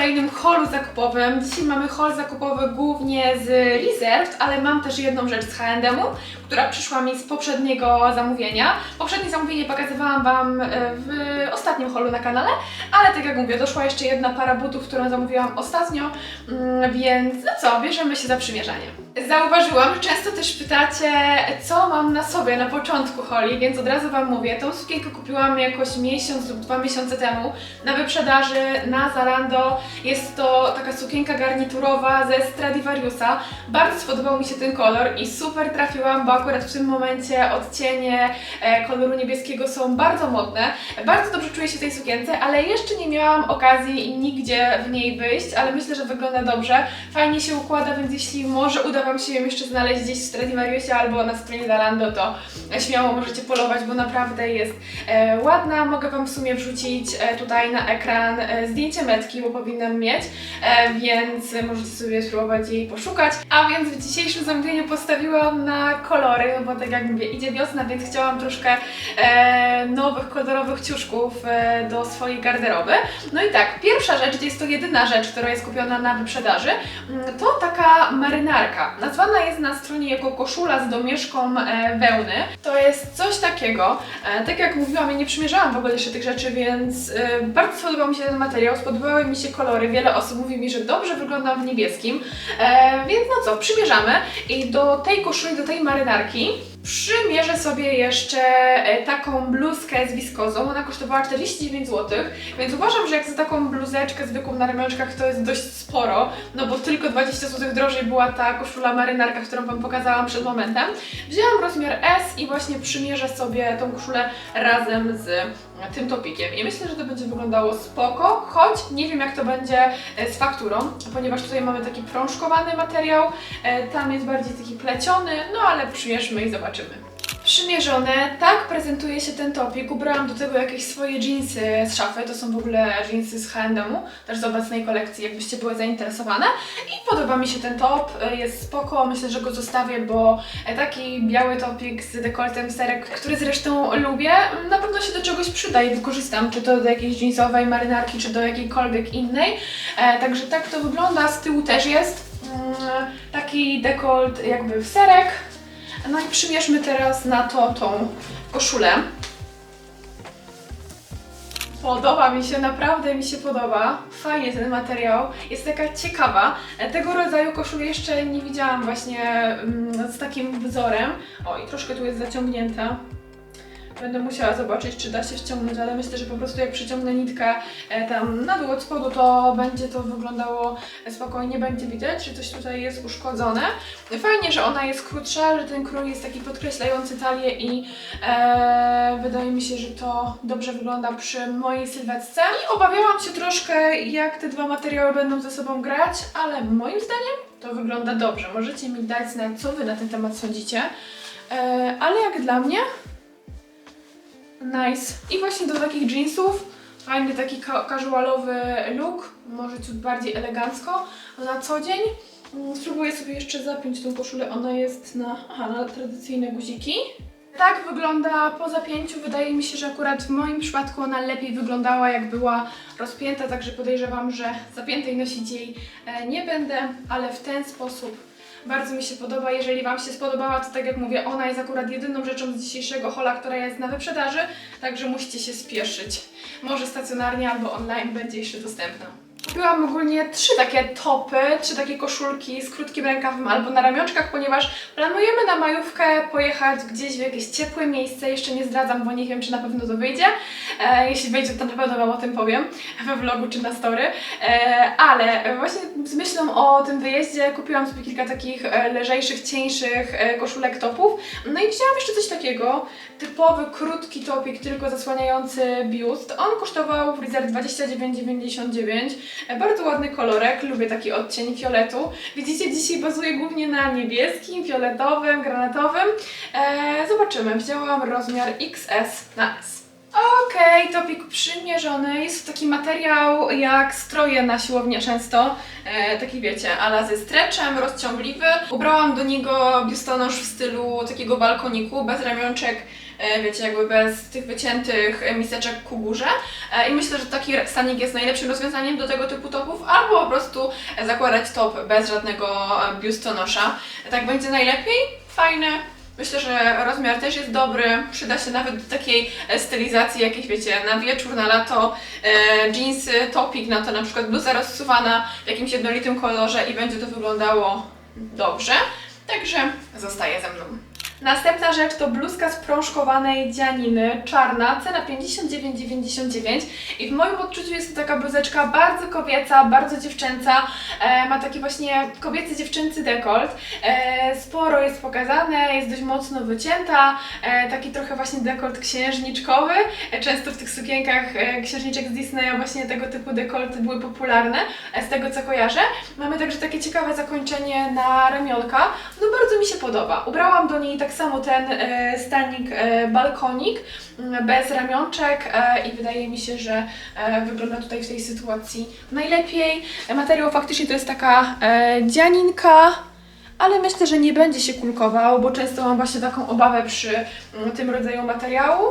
kolejnym holu zakupowym. Dzisiaj mamy hol zakupowy głównie z Reserved, ale mam też jedną rzecz z H&M-u, która przyszła mi z poprzedniego zamówienia. Poprzednie zamówienie pokazywałam Wam e, w ostatnim holu na kanale, ale tak jak mówię, doszła jeszcze jedna para butów, którą zamówiłam ostatnio, mm, więc no co, bierzemy się za przymierzanie. Zauważyłam, często też pytacie, co mam na sobie na początku holi, więc od razu Wam mówię, tą sukienkę kupiłam jakoś miesiąc lub dwa miesiące temu na wyprzedaży na Zalando. Jest to taka sukienka garniturowa ze Stradivariusa. Bardzo spodobał mi się ten kolor i super trafiłam, bo akurat w tym momencie odcienie e, koloru niebieskiego są bardzo modne. Bardzo dobrze czuję się w tej sukience, ale jeszcze nie miałam okazji nigdzie w niej wyjść, ale myślę, że wygląda dobrze. Fajnie się układa, więc jeśli może uda Wam się ją jeszcze znaleźć gdzieś w Stradivariusie albo na stronie Zalando, to śmiało możecie polować, bo naprawdę jest e, ładna. Mogę Wam w sumie wrzucić e, tutaj na ekran zdjęcie metki, bo powinnam mieć, e, więc możecie sobie spróbować jej poszukać. A więc w dzisiejszym zamówieniu postawiłam na kolory, bo tak jak mówię, idzie wiosna, więc chciałam troszkę e, nowych, kolorowych ciuszków e, do swojej garderoby. No i tak, pierwsza rzecz, jest to jedyna rzecz, która jest kupiona na wyprzedaży, mm, to taka marynarka. Nazwana jest na stronie jako koszula z domieszką wełny. To jest coś takiego, tak jak mówiłam, ja nie przymierzałam w ogóle jeszcze tych rzeczy, więc bardzo spodobał mi się ten materiał, spodobały mi się kolory, wiele osób mówi mi, że dobrze wyglądam w niebieskim, e, więc no co, przymierzamy i do tej koszuli, do tej marynarki przymierzę sobie jeszcze e, taką bluzkę z wiskozą, ona kosztowała 49 zł, więc uważam, że jak za taką bluzeczkę zwykłą na ramionczkach to jest dość sporo, no bo tylko 20 zł drożej była ta koszula marynarka, którą Wam pokazałam przed momentem. Wzięłam rozmiar S i właśnie przymierzę sobie tą koszulę razem z tym topikiem i myślę, że to będzie wyglądało spoko, choć nie wiem jak to będzie e, z fakturą, ponieważ tutaj mamy taki prążkowany materiał, e, tam jest bardziej taki pleciony, no ale przymierzmy i zobaczymy. Przymierzone, tak prezentuje się ten topik. Ubrałam do tego jakieś swoje jeansy z szafy, to są w ogóle jeansy z H&M-u, też z obecnej kolekcji, jakbyście były zainteresowane. I podoba mi się ten top, e, jest spoko, myślę, że go zostawię, bo e, taki biały topik z dekoltem serek, który zresztą lubię, na pewno się do czegoś przyda i wykorzystam, czy to do jakiejś jeansowej marynarki, czy do jakiejkolwiek innej. E, także tak to wygląda, z tyłu też jest mm, taki dekolt jakby w serek. No i przymierzmy teraz na to tą koszulę. Podoba mi się, naprawdę mi się podoba. Fajnie ten materiał. Jest taka ciekawa. Tego rodzaju koszuli jeszcze nie widziałam właśnie mm, z takim wzorem. O, i troszkę tu jest zaciągnięta. Będę musiała zobaczyć, czy da się wciągnąć, ale myślę, że po prostu jak przyciągnę nitkę e, tam na dół od spodu, to będzie to wyglądało spokojnie, będzie widać, że coś tutaj jest uszkodzone. Fajnie, że ona jest krótsza, że ten krój jest taki podkreślający talię i e, wydaje mi się, że to dobrze wygląda przy mojej sylwetce. I obawiałam się troszkę, jak te dwa materiały będą ze sobą grać, ale moim zdaniem to wygląda dobrze. Możecie mi dać znać, co Wy na ten temat sądzicie. E, ale jak dla mnie, Nice. I właśnie do takich jeansów fajny taki casualowy look, może ciut bardziej elegancko na co dzień. Mm, Spróbuję sobie jeszcze zapiąć tą koszulę, ona jest na, aha, na tradycyjne guziki. Tak wygląda po zapięciu. Wydaje mi się, że akurat w moim przypadku ona lepiej wyglądała, jak była rozpięta, także podejrzewam, że zapiętej nosić jej nie będę, ale w ten sposób bardzo mi się podoba. Jeżeli Wam się spodobała, to tak jak mówię, ona jest akurat jedyną rzeczą z dzisiejszego hola, która jest na wyprzedaży, także musicie się spieszyć. Może stacjonarnie albo online będzie jeszcze dostępna. Kupiłam ogólnie trzy takie topy, trzy takie koszulki z krótkim rękawem albo na ramionczkach, ponieważ planujemy na majówkę pojechać gdzieś w jakieś ciepłe miejsce. Jeszcze nie zdradzam, bo nie wiem, czy na pewno to wyjdzie. E, jeśli wyjdzie, to na pewno Wam o tym powiem we vlogu czy na story. E, ale właśnie z myślą o tym wyjeździe kupiłam sobie kilka takich e, lżejszych, cieńszych e, koszulek topów. No i wzięłam jeszcze coś takiego. Typowy, krótki topik, tylko zasłaniający biust. On kosztował w Reserve 29,99. E, Bardzo ładny kolorek, lubię taki odcień fioletu. Widzicie, dzisiaj bazuję głównie na niebieskim, fioletowym, granatowym. E, zobaczymy, wzięłam rozmiar XS na S. Okej, topik przymierzony. Jest to taki materiał jak stroje na siłownię często. E, taki wiecie, ale ze stretchem, rozciągliwy. Ubrałam do niego biustonosz w stylu takiego balkoniku, bez ramionczek, e, wiecie, jakby bez tych wyciętych miseczek ku górze. E, I myślę, że taki stanik jest najlepszym rozwiązaniem do tego typu topów, albo po prostu zakładać top bez żadnego e, biustonosza. Tak będzie najlepiej, fajne. Myślę, że rozmiar też jest dobry, przyda się nawet do takiej e, stylizacji jakiejś, wiecie, na wieczór, na lato, e, jeansy, topik na to, na przykład bluza rozsuwana w jakimś jednolitym kolorze i będzie to wyglądało dobrze. Także zostaje ze mną. Następna rzecz to bluzka z prążkowanej dzianiny, czarna, cena 59,99 i w moim odczuciu jest to taka bluzeczka bardzo kobieca, bardzo dziewczęca, e, ma taki właśnie kobiecy, dziewczęcy dekolt, e, sporo jest pokazane, jest dość mocno wycięta, e, taki trochę właśnie dekolt księżniczkowy, e, często w tych sukienkach e, księżniczek z Disneya właśnie tego typu dekolty były popularne, e, z tego co kojarzę. Mamy także takie ciekawe zakończenie na ramionka, no bardzo mi się podoba. Ubrałam do niej tak samo ten e, stanik e, balkonik m, bez ramionczek e, i wydaje mi się, że wygląda tutaj w tej sytuacji najlepiej. Materiał faktycznie to jest taka dzianinka, ale myślę, że nie będzie się kulkował, bo często mam właśnie taką obawę przy mm, tym rodzaju materiału.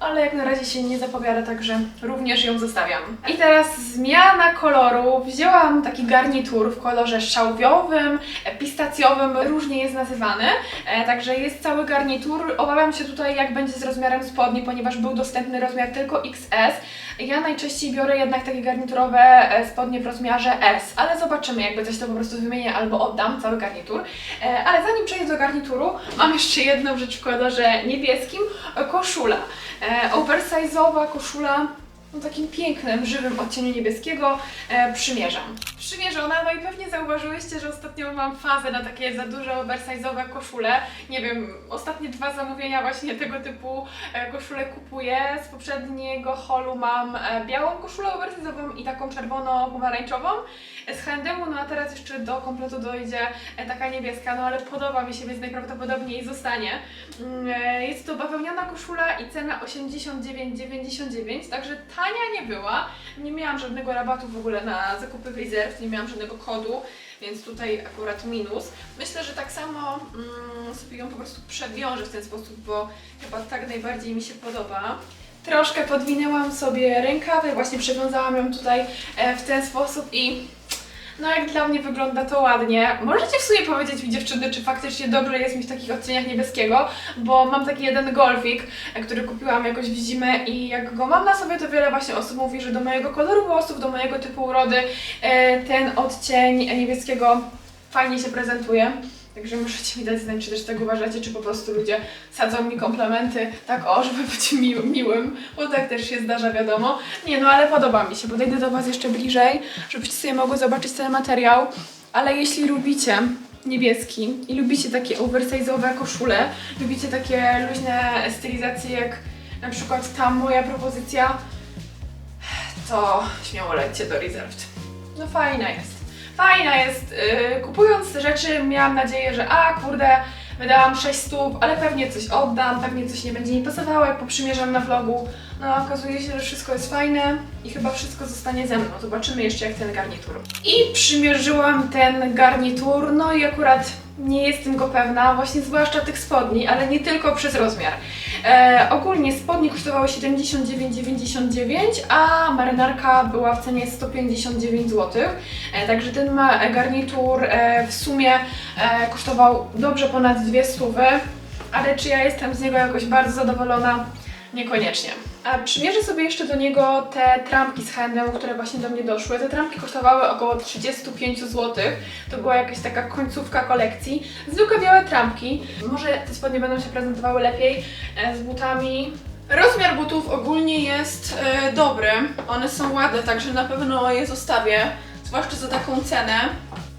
Ale jak na razie się nie zapowiada, także również ją zostawiam. I teraz zmiana koloru. Wzięłam taki garnitur w kolorze szałwiowym, pistacjowym, różnie jest nazywany. E, także jest cały garnitur. Obawiam się tutaj, jak będzie z rozmiarem spodni, ponieważ był dostępny rozmiar tylko XS. Ja najczęściej biorę jednak takie garniturowe e, spodnie w rozmiarze S, ale zobaczymy, jakby coś to po prostu wymienię albo oddam, cały garnitur. E, Ale zanim przejdę do garnituru, mam jeszcze jedną rzecz w kolorze niebieskim, koszula. E, oversize'owa koszula o takim pięknym, żywym odcieniu niebieskiego e, przymierzam. Przymierzona, no i pewnie zauważyłyście, że ostatnio mam fazę na takie za duże oversize'owe koszule. Nie wiem, ostatnie dwa zamówienia właśnie tego typu e, koszule kupuję. Z poprzedniego holu mam e, białą koszulę oversize'ową i taką czerwono-pomarańczową e, z H&M, no a teraz jeszcze do kompletu dojdzie e, taka niebieska, no ale podoba mi się, więc najprawdopodobniej zostanie. Mm, e, Jest to bawełniana koszula i cena 89,99, także tania nie była. Nie miałam żadnego rabatu w ogóle na zakupy w Reserve, nie miałam żadnego kodu, więc tutaj akurat minus. Myślę, że tak samo mm, sobie ją po prostu przewiążę w ten sposób, bo chyba tak najbardziej mi się podoba. Troszkę podwinęłam sobie rękawy, właśnie przewiązałam ją tutaj e, w ten sposób i no jak dla mnie wygląda to ładnie. Możecie w sumie powiedzieć mi dziewczyny, czy faktycznie dobrze jest mi w takich odcieniach niebieskiego, bo mam taki jeden golfik, e, który kupiłam jakoś w zimę i jak go mam na sobie, to wiele właśnie osób mówi, że do mojego koloru włosów, do mojego typu urody e, ten odcień niebieskiego fajnie się prezentuje. Także możecie mi dać znać, czy też tak uważacie, czy po prostu ludzie sadzą mi komplementy tak o, żeby być mi miłym, bo tak też się zdarza, wiadomo. Nie no, ale podoba mi się. Podejdę do Was jeszcze bliżej, żebyście sobie mogły zobaczyć ten materiał. Ale jeśli lubicie niebieski i lubicie takie oversize'owe koszule, lubicie takie luźne stylizacje jak na przykład ta moja propozycja, to śmiało lećcie do Reserved. No fajna jest. Fajna jest. Yy, kupując rzeczy miałam nadzieję, że a kurde, wydałam 6 stóp, ale pewnie coś oddam, pewnie coś nie będzie mi pasowało, jak poprzymierzam na vlogu. No okazuje się, że wszystko jest fajne i chyba wszystko zostanie ze mną. Zobaczymy jeszcze jak ten garnitur. I przymierzyłam ten garnitur, no i akurat nie jestem go pewna, właśnie zwłaszcza tych spodni, ale nie tylko przez rozmiar. E, ogólnie spodnie kosztowały 79,99, a marynarka była w cenie 159 zł. E, także ten ma garnitur e, w sumie e, kosztował dobrze ponad dwie stówy, ale czy ja jestem z niego jakoś bardzo zadowolona? Niekoniecznie. A przymierzę sobie jeszcze do niego te trampki z H&M, które właśnie do mnie doszły. Te trampki kosztowały około 35 zł. To była jakaś taka końcówka kolekcji. Zwykłe białe trampki. Może te spodnie będą się prezentowały lepiej e, z butami. Rozmiar butów ogólnie jest e, dobry. One są ładne, także na pewno je zostawię. Zwłaszcza za taką cenę.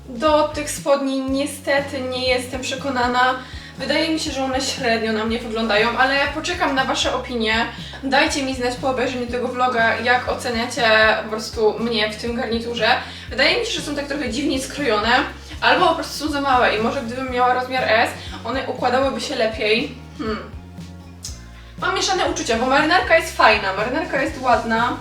Do tych spodni niestety nie jestem przekonana. Wydaje mi się, że one średnio na mnie wyglądają, ale poczekam na Wasze opinie. Dajcie mi znać po obejrzeniu tego vloga, jak oceniacie po prostu mnie w tym garniturze. Wydaje mi się, że są tak trochę dziwnie skrojone, albo po prostu są za małe i może gdybym miała rozmiar S, one układałyby się lepiej. Hmm. Mam mieszane uczucia, bo marynarka jest fajna, marynarka jest ładna.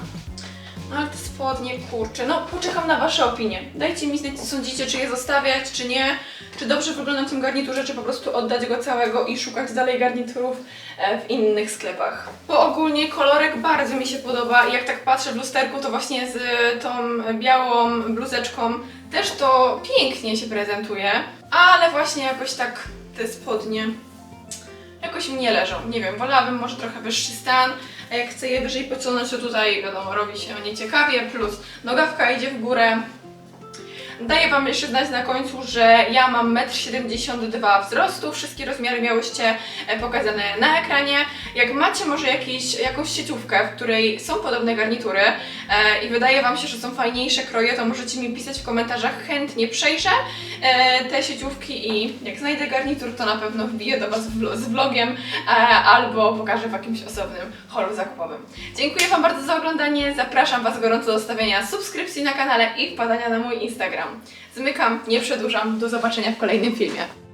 No ale te spodnie, kurczę, no poczekam na Wasze opinie. Dajcie mi znać, co sądzicie, czy je zostawiać, czy nie. Czy dobrze wygląda w tym garniturze, czy po prostu oddać go całego i szukać dalej garniturów e, w innych sklepach. Bo ogólnie kolorek bardzo mi się podoba i jak tak patrzę w lusterku, to właśnie z tą białą bluzeczką też to pięknie się prezentuje. Ale właśnie jakoś tak te spodnie jakoś mi nie leżą. Nie wiem, wolałabym może trochę wyższy stan, a jak chcę je wyżej pociągnąć, to tutaj wiadomo, robi się nieciekawie, plus nogawka idzie w górę. Daję Wam jeszcze znać na końcu, że ja mam 1,72 m wzrostu, wszystkie rozmiary miałyście e, pokazane na ekranie. Jak macie może jakiś, jakąś sieciówkę, w której są podobne garnitury e, i wydaje Wam się, że są fajniejsze kroje, to możecie mi pisać w komentarzach, chętnie przejrzę e, te sieciówki i jak znajdę garnitur, to na pewno wbiję do Was z vlogiem e, albo pokażę w jakimś osobnym holu zakupowym. Dziękuję Wam bardzo za oglądanie, zapraszam Was gorąco do stawiania subskrypcji na kanale i wpadania na mój Instagram. Zmykam, nie przedłużam, do zobaczenia w kolejnym filmie.